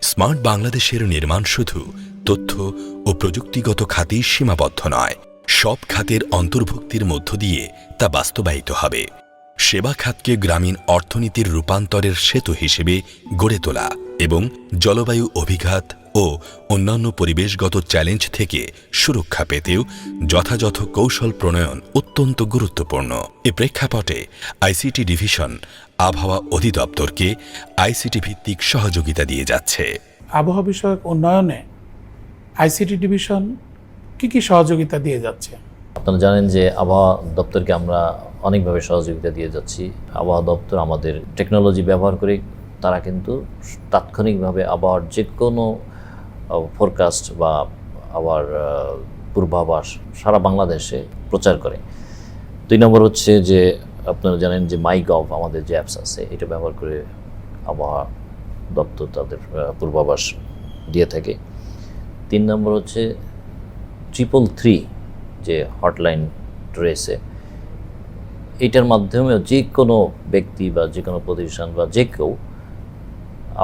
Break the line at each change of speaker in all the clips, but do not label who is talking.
Smart বাংলাদেশের নির্মাণ শুধু তথ্য ও প্রযুক্তিগত খাতেই সীমাবদ্ধ নয়, সব খাতের অন্তর্ভুক্তির মধ্য দিয়ে তা বাস্তবায়িত হবে। সেবা খাতকে গ্রামীণ অর্থনীতির রূপান্তরের সেতু হিসেবে গড়ে তোলা এবং জলবায়ু অভিঘাত ও অন্যান্য পরিবেশগত চ্যালেঞ্জ থেকে সুরক্ষা পেতেও যথাযথ কৌশল প্রণয়ন অত্যন্ত গুরুত্বপূর্ণ। এ প্রেক্ষাপটে আইসিটি ডিভিশন আবহাওয়া অধিদপ্তরকে আইসিটি ভিত্তিক সহযোগিতা দিয়ে যাচ্ছে।
আবহাওয়া বিষয়ক উন্নয়নে আইসিটি ডিভিশন কি কি সহযোগিতা দিয়ে যাচ্ছে?
আপনারা জানেন যে আবহাওয়া দপ্তরকে আমরা অনেকভাবে সহযোগিতা দিয়ে যাচ্ছি। আবহাওয়া দপ্তর আমাদের টেকনোলজি ব্যবহার করে তারা কিন্তু তাৎক্ষণিকভাবে আবহাওয়ার যে কোনো ফোরকাস্ট বা আবার পূর্বাভাস সারা বাংলাদেশে প্রচার করে। দুই নম্বর হচ্ছে যে, আপনারা জানেন যে মাই গভ আমাদের যে অ্যাপস আছে, এটা ব্যবহার করে আবহাওয়া দপ্তর তাদের পূর্বাভাস দিয়ে থাকে। তিন নম্বর হচ্ছে ট্রিপল থ্রি যে হটলাইন রয়েছে এইটার মাধ্যমেও যে কোনো ব্যক্তি বা যে কোনো প্রতিষ্ঠান বা যে কেউ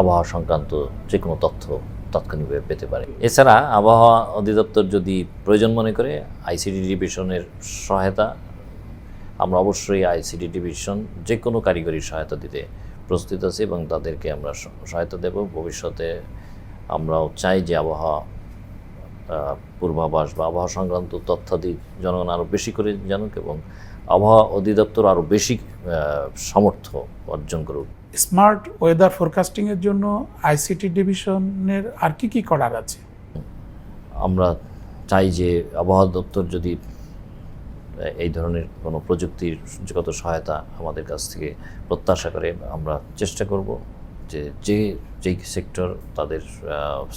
আবহাওয়া সংক্রান্ত যে কোনো তথ্য তাৎক্ষণিকভাবে পেতে পারে। এছাড়া আবহাওয়া অধিদপ্তর যদি প্রয়োজন মনে করে আইসিডি ডিভিশনের সহায়তা, আমরা অবশ্যই আইসিডি ডিভিশন যে কোনো কারিগরি সহায়তা দিতে প্রস্তুত আছি এবং তাদেরকে আমরা সহায়তা দেব। ভবিষ্যতে আমরাও চাই যে আবহাওয়া পূর্বাভাস বা আবহাওয়া সংক্রান্ত তথ্যাদি জনগণ আরও বেশি করে জানুক এবং আবহাওয়া অধিদপ্তর আরও বেশি সামর্থ্য অর্জন করুক।
স্মার্ট ওয়েদার ফোরকাস্টিংয়ের জন্য আইসিটি ডিভিশনের আর কি কি করার আছে?
আমরা চাই যে আবহাওয়া দপ্তর যদি এই ধরনের কোনো প্রযুক্তির যত সহায়তা আমাদের কাছ থেকে প্রত্যাশা করে আমরা চেষ্টা করব যে যে যেই সেক্টর তাদের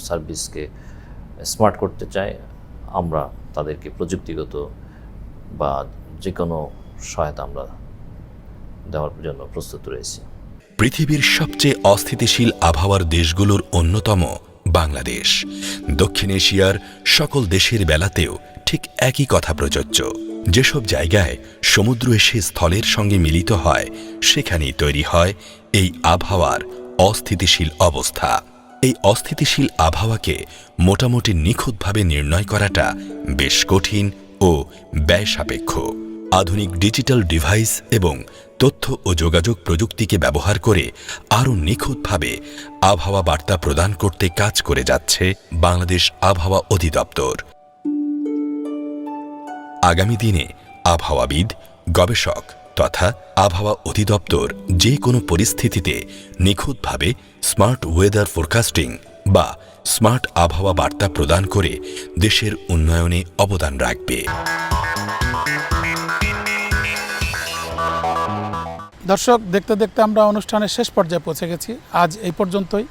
সার্ভিসকে স্মার্ট করতে চায় আমরা তাদেরকে প্রযুক্তিগত বা যে কোনো সহায়তা আমরা দেওয়ার জন্য প্রস্তুত রয়েছি।
পৃথিবীর সবচেয়ে অস্থিতিশীল আবহাওয়ার দেশগুলোর অন্যতম বাংলাদেশ। দক্ষিণ এশিয়ার সকল দেশের বেলাতেও ঠিক একই কথা প্রযোজ্য। যেসব জায়গায় সমুদ্র এসে স্থলের সঙ্গে মিলিত হয়, সেখানেই তৈরি হয় এই আবহাওয়ার অস্থিতিশীল অবস্থা। এই অস্থিতিশীল আবহাওয়াকে মোটামুটি নিখুঁতভাবে নির্ণয় করাটা বেশ কঠিন ও ব্যয় সাপেক্ষ। আধুনিক ডিজিটাল ডিভাইস এবং তথ্য ও যোগাযোগ প্রযুক্তিকে ব্যবহার করে আরও নিখুঁতভাবে আবহাওয়া বার্তা প্রদান করতে কাজ করে যাচ্ছে বাংলাদেশ আবহাওয়া অধিদপ্তর। আগামী দিনে আবহাওয়াবিদ, গবেষক তথা আবহাওয়া অধিদপ্তর যে কোনো পরিস্থিতিতে নিখুঁতভাবে স্মার্ট ওয়েদার ফোরকাস্টিং বা স্মার্ট আবহাওয়া বার্তা প্রদান করে দেশের উন্নয়নে অবদান রাখবে।
দর্শক, দেখতে দেখতে আমরা অনুষ্ঠানের শেষ পর্যায়ে পৌঁছে গেছি। আজ এই পর্যন্তই।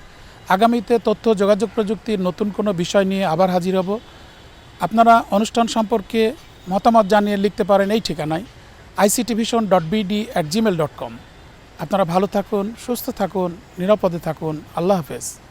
আগামীতে তথ্য, যোগাযোগ প্রযুক্তির নতুন কোনো বিষয় নিয়ে আবার হাজির হব। আপনারা অনুষ্ঠান সম্পর্কে মতামত জানিয়ে লিখতে পারেন এই ঠিকানায় ICT vision dot BD at Gmail dot com আপনারা ভালো থাকুন, সুস্থ থাকুন, নিরাপদে থাকুন। আল্লাহ হাফেজ।